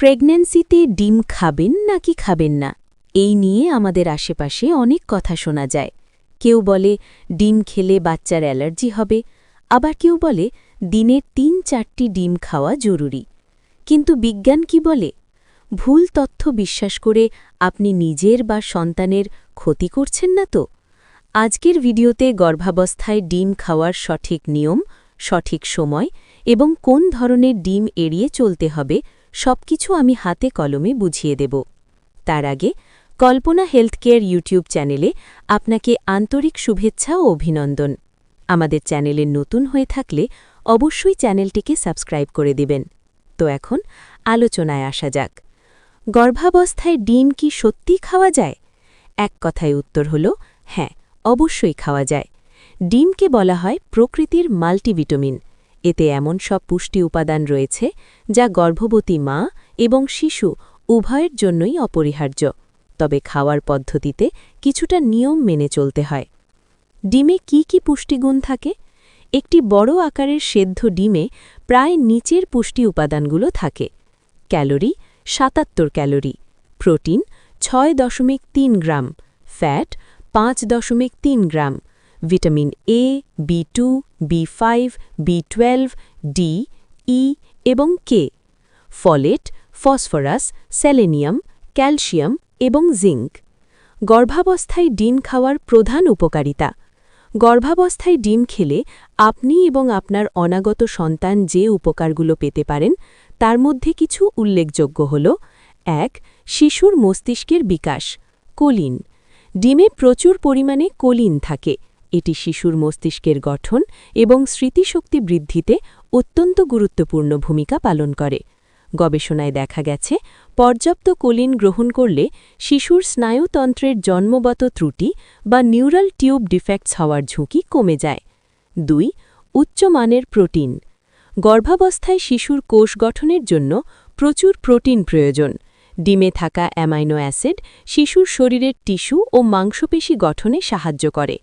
প্রেগন্যান্সিতে ডিম খাবেন নাকি খাবেন না? এই নিয়ে আমাদের আশেপাশে অনেক কথা শোনা যায়। কেউ বলে, ডিম খেলে বাচ্চার অ্যালার্জি হবে। আবার কেউ বলে দিনের তিন চারটি ডিম খাওয়া জরুরি। কিন্তু বিজ্ঞান কি বলে? ভুল তথ্য বিশ্বাস করে আপনি নিজের বা সন্তানের ক্ষতি করছেন না তো? আজকের ভিডিওতে গর্ভাবস্থায় ডিম খাওয়ার সঠিক নিয়ম, সঠিক সময় এবং কোন ধরনের ডিম এড়িয়ে চলতে হবে সবকিছু আমি হাতে কলমে বুঝিয়ে দেব। তার আগে, কল্পনা হেলথকেয়ার ইউটিউব চ্যানেলে আপনাকে আন্তরিক শুভেচ্ছা ও অভিনন্দন। আমাদের চ্যানেলে নতুন হয়ে থাকলে অবশ্যই চ্যানেলটিকে সাবস্ক্রাইব করে দিবেন। তো এখন আলোচনায় আসা যাক। গর্ভাবস্থায় ডিম কি সত্যি খাওয়া যায়? এক কথায় উত্তর হল হ্যাঁ অবশ্যই খাওয়া যায়। ডিমকে বলা হয় প্রকৃতির মাল্টিভিটামিন। এতে এমন সব পুষ্টি উপাদান রয়েছে যা গর্ভবতী মা এবং শিশু উভয়ের জন্যই অপরিহার্য। তবে খাওয়ার পদ্ধতিতে কিছুটা নিয়ম মেনে চলতে হয়। ডিমে কি কি পুষ্টিগুণ থাকে? একটি বড় আকারের সেদ্ধ ডিমে প্রায় নিচের পুষ্টি উপাদানগুলো থাকে। ক্যালোরি সাতাত্তর ক্যালোরি, প্রোটিন ছয় দশমিক তিন গ্রাম, ফ্যাট পাঁচ দশমিক তিন gram vitamin A B two B five B twelve D E এবং K folate phosphorus selenium calcium এবং জিঙ্ক গর্ভাবস্থায় ডিম খাওয়ার প্রধান উপকারিতা। গর্ভাবস্থায় ডিম খেলে আপনি এবং আপনার অনাগত সন্তান যে উপকারগুলো পেতে পারেন, তার মধ্যে কিছু উল্লেখযোগ্য হল, এক, শিশুর মস্তিষ্কের বিকাশ, কোলিন। ডিমে প্রচুর পরিমাণে কোলিন থাকে। এটি শিশুর মস্তিষ্কের গঠন এবং স্মৃতিশক্তি বৃদ্ধিতে অত্যন্ত গুরুত্বপূর্ণ ভূমিকা পালন করে। গবেষণায় দেখা গেছে, পর্যাপ্ত কোলিন গ্রহণ করলে শিশুর স্নায়ুতন্ত্রের জন্মগত ত্রুটি বা নিউরাল টিউব ডিফেক্টস হওয়ার ঝুঁকি কমে যায়। দুই উচ্চমানের প্রোটিন। গর্ভাবস্থায় শিশুর কোষ গঠনের জন্য প্রচুর প্রোটিন প্রয়োজন। ডিমে থাকা অ্যামাইনো অ্যাসিড শিশুর শরীরের টিস্যু ও মাংসপেশি গঠনে সাহায্য করে।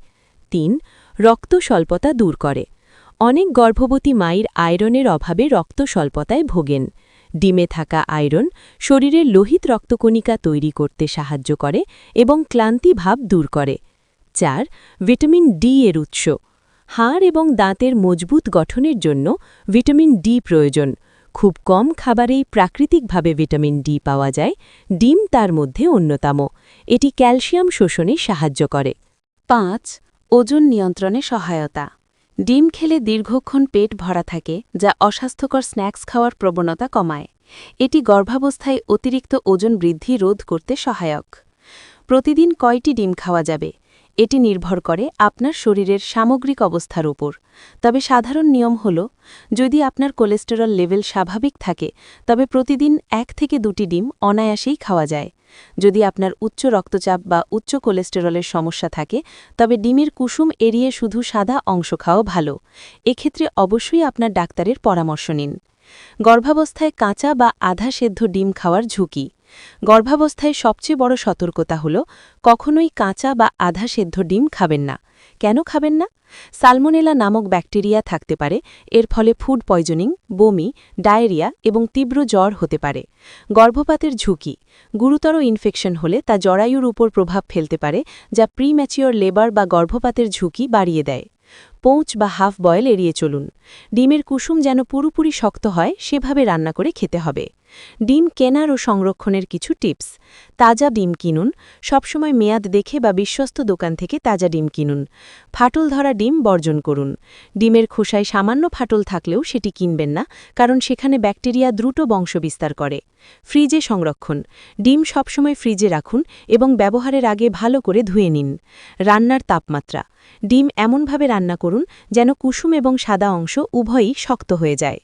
তিন রক্ত স্বল্পতা দূর করে। অনেক গর্ভবতী মায়ের আয়রনের অভাবে রক্ত স্বল্পতায় ভোগেন। ডিমে থাকা আয়রন শরীরের লোহিত রক্তকণিকা তৈরি করতে সাহায্য করে এবং ক্লান্তি ভাব দূর করে। চার, ভিটামিন ডি এর উৎস। হাড় এবং দাঁতের মজবুত গঠনের জন্য ভিটামিন ডি প্রয়োজন। খুব কম খাবারেই প্রাকৃতিকভাবে ভিটামিন ডি পাওয়া যায়। ডিম তার মধ্যে অন্যতম। এটি ক্যালসিয়াম শোষণে সাহায্য করে। পাঁচ ওজন নিয়ন্ত্রণে সহায়তা। ডিম খেলে দীর্ঘক্ষণ পেট ভরা থাকে, যা অস্বাস্থ্যকর স্ন্যাক্স খাওয়ার প্রবণতা কমায়। এটি গর্ভাবস্থায় অতিরিক্ত ওজন বৃদ্ধি রোধ করতে সহায়ক। প্রতিদিন কয়টি ডিম খাওয়া যাবে? এটি নির্ভর করে আপনার শরীরের সামগ্রিক অবস্থার উপর। তবে সাধারণ নিয়ম হল, যদি আপনার কোলেস্টেরল লেভেল স্বাভাবিক থাকে, তবে প্রতিদিন এক থেকে দুটি ডিম অনায়াসেই খাওয়া যায়। যদি আপনার উচ্চ রক্তচাপ বা উচ্চ কোলেস্টেরলের সমস্যা থাকে, তবে ডিমের কুসুম এড়িয়ে শুধু সাদা অংশ খাওয়া ভালো। এক্ষেত্রে অবশ্যই আপনার ডাক্তারের পরামর্শ নিন। গর্ভাবস্থায় কাঁচা বা আধা সেদ্ধ ডিম খাওয়ার ঝুঁকি। গর্ভাবস্থায় সবচেয়ে বড় সতর্কতা হল কখনোই কাঁচা বা আধা সেদ্ধ ডিম খাবেন না। কেন খাবেন না? সালমোনেলা নামক ব্যাকটেরিয়া থাকতে পারে, এর ফলে ফুড পয়জনিং, বমি, ডায়েরিয়া এবং তীব্র জ্বর হতে পারে। গর্ভপাতের ঝুঁকি, গুরুতর ইনফেকশন হলে তা জরায়ুর উপর প্রভাব ফেলতে পারে, যা প্রিম্যাচিওর লেবার বা গর্ভপাতের ঝুঁকি বাড়িয়ে দেয়। পৌঁচ বা হাফ বয়েল এড়িয়ে চলুন। ডিমের কুসুম যেন পুরোপুরি শক্ত হয়, সেভাবে রান্না করে খেতে হবে। ডিম কেনার ও সংরক্ষণের কিছু টিপস। তাজা ডিম কিনুন, সবসময় মেয়াদ দেখে বা বিশ্বস্ত দোকান থেকে তাজা ডিম কিনুন। ফাটল ধরা ডিম বর্জন করুন। ডিমের খোসায় সামান্য ফাটল থাকলেও সেটি কিনবেন না, কারণ সেখানে ব্যাকটেরিয়া দ্রুত বংশবিস্তার করে। ফ্রিজে সংরক্ষণ। ডিম সবসময় ফ্রিজে রাখুন এবং ব্যবহারের আগে ভালো করে ধুয়ে নিন। রান্নার তাপমাত্রা। ডিম এমনভাবে রান্না করুন যেন কুসুম এবং সাদা অংশ উভয়ই শক্ত হয়ে যায়।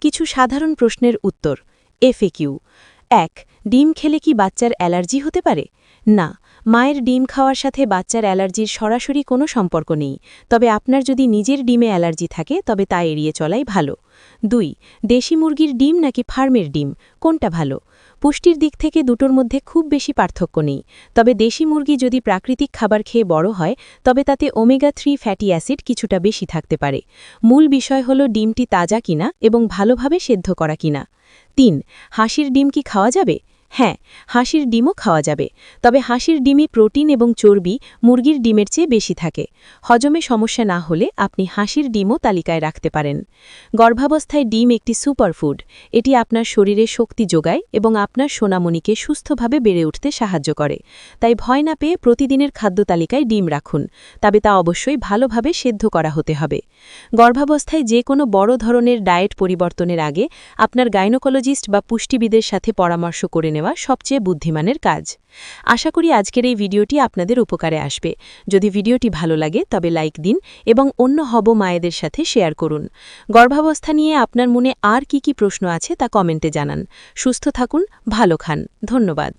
কিছু সাধারণ প্রশ্নের উত্তর, এফএকিউ। এক, ডিম খেলে কি বাচ্চার অ্যালার্জি হতে পারে? না মায়ের ডিম খাওয়ার সাথে বাচ্চার অ্যালার্জির সরাসরি কোনো সম্পর্ক নেই। তবে আপনার যদি নিজের ডিমে অ্যালার্জি থাকে, তবে তা এড়িয়ে চলাই ভালো। দুই, দেশি মুরগির ডিম নাকি ফার্মের ডিম? কোনটা ভালো? পুষ্টির দিক থেকে দুটোর মধ্যে খুব বেশি পার্থক্য নেই। তবে দেশি মুরগি যদি প্রাকৃতিক খাবার খেয়ে বড় হয়, তবে তাতে ওমেগা থ্রি ফ্যাটি অ্যাসিড কিছুটা বেশি থাকতে পারে। মূল বিষয় হল ডিমটি তাজা কিনা এবং ভালোভাবে সেদ্ধ করা কিনা। তিন, হাঁসির ডিম কি খাওয়া যাবে? হ্যাঁ হাঁসির ডিমও খাওয়া যাবে। তবে হাঁসির ডিমে প্রোটিন এবং চর্বি মুরগির ডিমের চেয়ে বেশি থাকে। হজমে সমস্যা না হলে আপনি হাঁসির ডিমও তালিকায় রাখতে পারেন। গর্ভাবস্থায় ডিম একটি সুপারফুড। এটি আপনার শরীরে শক্তি যোগায় এবং আপনার সোনামণিকে সুস্থভাবে বেড়ে উঠতে সাহায্য করে। তাই ভয় না পেয়ে প্রতিদিনের খাদ্য তালিকায় ডিম রাখুন। তবে তা অবশ্যই ভালোভাবে সেদ্ধ করা হতে হবে। গর্ভাবস্থায় যে কোনো বড় ধরনের ডায়েট পরিবর্তনের আগে আপনার গাইনোকোলজিস্ট বা পুষ্টিবিদের সাথে পরামর্শ করে নেওয়া সবচেয়ে বুদ্ধিমানের কাজ। আশা করি আজকের এই ভিডিওটি আপনাদের উপকারে আসবে। যদি ভিডিওটি ভালো লাগে, তবে লাইক দিন এবং অন্য হব মায়েদের সাথে শেয়ার করুন। গর্ভাবস্থা নিয়ে আপনার মনে আর কি কি প্রশ্ন আছে তা কমেন্টে জানান। সুস্থ থাকুন, ভালো খান। ধন্যবাদ।